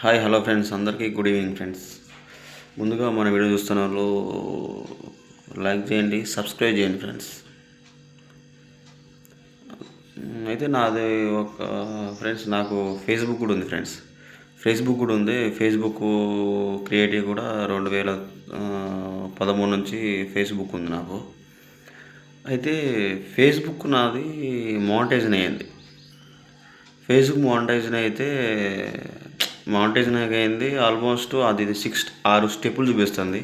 Hi hello friends. అందరికీ good evening friends. ముందుగా మన వీడియో చూస్తున్న వాళ్ళు లైక్ చేయండి సబ్స్క్రైబ్ చేయండి ఫ్రెండ్స్. అయితే నాది ఒక ఫ్రెండ్స్ నాకు ఫేస్బుక్ కూడా ఉంది ఫ్రెండ్స్. ఫేస్బుక్ కూడా ఉంది. ఫేస్బుక్ క్రియేటివ్ కూడా రెండు వేల పదమూడు నుంచి ఫేస్బుక్ ఉంది నాకు. అయితే ఫేస్బుక్ నాది మోనిటైజన్ అయ్యింది. ఫేస్బుక్ మానిటైజన్ అయితే మానిటైజన్ అయింది. ఆల్మోస్ట్ అది సిక్స్ ఆరు స్టెప్పులు చూపిస్తుంది.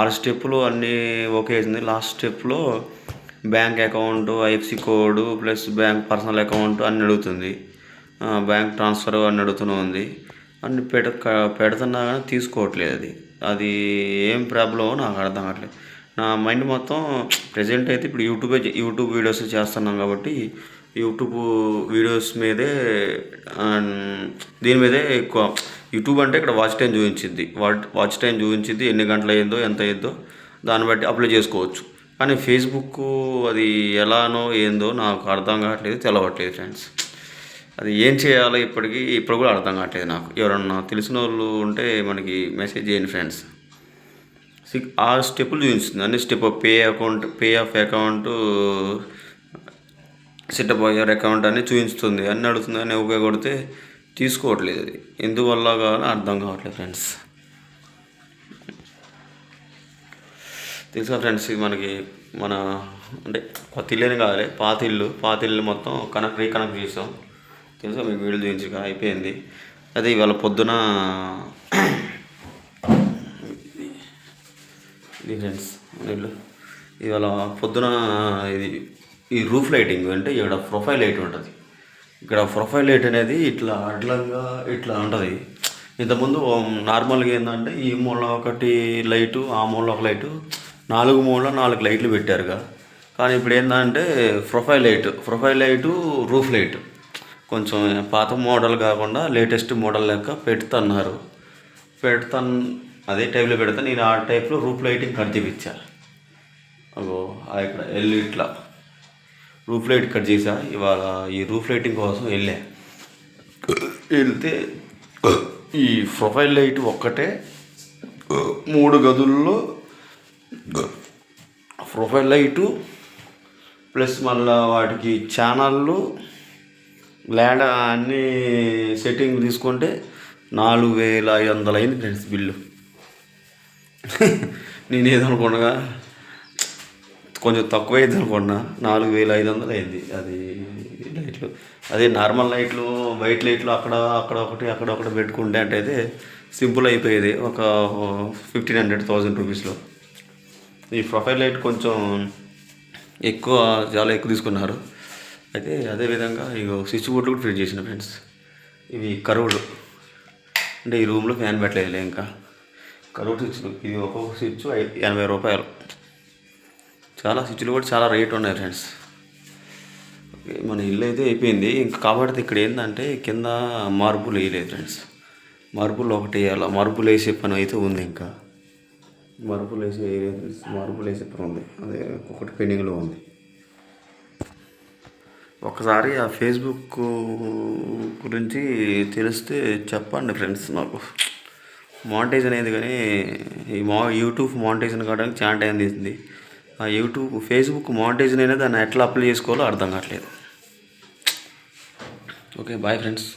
ఆరు స్టెప్పులు అన్నీ ఓకే అయింది లాస్ట్ స్టెప్లో bank account IFSC code plus bank personal account అన్ని అడుగుతుంది. బ్యాంక్ ట్రాన్స్ఫర్ అన్ని అడుగుతూనే ఉంది. అన్ని పెడ పెడుతున్నా కానీ తీసుకోవట్లేదు అది. అది ఏం ప్రాబ్లమో నాకు అర్థం కావట్లేదు. నా మైండ్ మొత్తం ప్రజెంట్ అయితే ఇప్పుడు యూట్యూబే యూట్యూబ్ వీడియోస్ చేస్తున్నాం కాబట్టి యూట్యూబ్ వీడియోస్ మీదే దీని మీదే ఎక్కువ. యూట్యూబ్ అంటే ఇక్కడ వాచ్ టైం చూపించింది వాచ్ వాచ్ టైం చూపించింది ఎన్ని గంటలు అయిందో ఎంత అయ్యిందో దాన్ని బట్టి అప్లై చేసుకోవచ్చు. కానీ ఫేస్బుక్ అది ఎలానో ఏందో నాకు అర్థం కావట్లేదు తెలవట్లేదు ఫ్రెండ్స్. అది ఏం చేయాలో ఇప్పటికీ ఇప్పుడు కూడా అర్థం కావట్లేదు నాకు. ఎవరన్నా తెలిసిన వాళ్ళు ఉంటే మనకి మెసేజ్ చేయండి ఫ్రెండ్స్. సిక్ ఆ స్టెప్పులు చూపిస్తుంది. అన్ని step pay account pay of account setup account అని చూపించుతుంది అన్ని అడుగుతుంది అని ఉపయోగపడితే తీసుకోవట్లేదు అది. ఎందువల్ల కానీ అర్థం కావట్లేదు ఫ్రెండ్స్. తెలుసా ఫ్రెండ్స్ ఇది మనకి మన అంటే కొత్త ఇల్లుని కావాలి పాత ఇల్లు. పాత ఇల్లు మొత్తం కనెక్ట్ రీకనెక్ట్ చేసాం. తెలుసా మీకు వీడియో చూపించి అయిపోయింది. అదే ఇవాళ పొద్దున ఇది ఫ్రెండ్స్ ఇల్లు. ఇవాళ పొద్దున ఇది ఈ రూఫ్ లైటింగ్ అంటే ఇక్కడ ప్రొఫైల్ లైట్ ఉంటుంది. ఇక్కడ ప్రొఫైల్ లైట్ అనేది ఇట్లా అడ్లంగా ఇట్లా ఉంటుంది. ఇంతకుముందు నార్మల్గా ఏంటంటే ఈ మూల ఒకటి లైటు ఆ మూల ఒక లైటు నాలుగు మూల నాలుగు లైట్లు పెట్టారుగా. కానీ ఇప్పుడు ఏంటంటే profile light profile light roof light. కొంచెం పాత మోడల్ కాకుండా లేటెస్ట్ మోడల్ లెక్క పెడుతున్నారు. పెడతాను అదే టైప్లో పెడతాను. నేను ఆ టైప్లో రూఫ్ లైటింగ్ కట్ చేయించా అగో ఇక్కడ వెళ్ళి ఇట్లా. రూఫ్ లైట్ కట్ చేసా. ఇవాళ ఈ రూఫ్ లైటింగ్ కోసం వెళ్ళా. వెళ్తే ఈ ప్రొఫైల్ లైట్ ఒక్కటే మూడు గదుల్లో ప్రొఫైల్ లైటు ప్లస్ మళ్ళీ వాటికి ఛానళ్ళు ల్యాండ్ అన్ని సెట్టింగ్ తీసుకుంటే నాలుగు వేల ఐదు వందలు అయింది ఫ్రెండ్స్ బిల్లు. నేను కొంచెం తక్కువ అయింది అనుకున్నా. నాలుగు వేల ఐదు వందలు అయింది. అది లైట్లు. అదే నార్మల్ లైట్లు వైట్ లైట్లు అక్కడ అక్కడ ఒకటి అక్కడ ఒకటి పెట్టుకుంటే అంటే అయితే సింపుల్ అయిపోయేది. ఒక ఫిఫ్టీన్ హండ్రెడ్ థౌజండ్ రూపీస్లో ఈ ప్రొఫైల్ లైట్ కొంచెం ఎక్కువ చాలా ఎక్కువ తీసుకున్నారు. అయితే అదేవిధంగా ఇగో స్విచ్ బోర్డు కూడా ఫిట్ చేసిన ఫ్రెండ్స్. ఇవి కరువులు అంటే ఈ రూమ్లో ఫ్యాన్ పెట్టలేదు ఇంకా. కరువు స్విచ్లు ఇది ఒక్కొక్క స్విచ్ ఎనభై రూపాయలు. చాలా స్విచ్లు కూడా చాలా రేట్ ఉన్నాయి ఫ్రెండ్స్ మన ఇల్లు అయితే అయిపోయింది. ఇంకా కాబట్టి ఇక్కడ ఏంటంటే కింద మార్బుల్ వేయలేదు ఫ్రెండ్స్ మార్బుల్ ఒకటి వేయాలి? మార్బుల్ వేసే పని అయితే ఉంది ఇంకా. మార్బుల్ వేసే మార్బుల్ వేసే పని ఉంది. అదే ఒకటి పెండింగ్లో ఉంది. ఒకసారి ఆ ఫేస్బుక్ గురించి తెలిస్తే చెప్పండి ఫ్రెండ్స్ నాకు. మానిటైజ్ అనేది కానీ ఈ మా యూట్యూబ్ మానిటైజన్ కావడానికి చాలా టైం తీసింది? ఆ యూట్యూబ్ ఫేస్బుక్ మానిటైజన్ అయినా దాన్ని ఎట్లా అప్లై చేసుకోవాలో అర్థం కావట్లేదు. Okay bye friends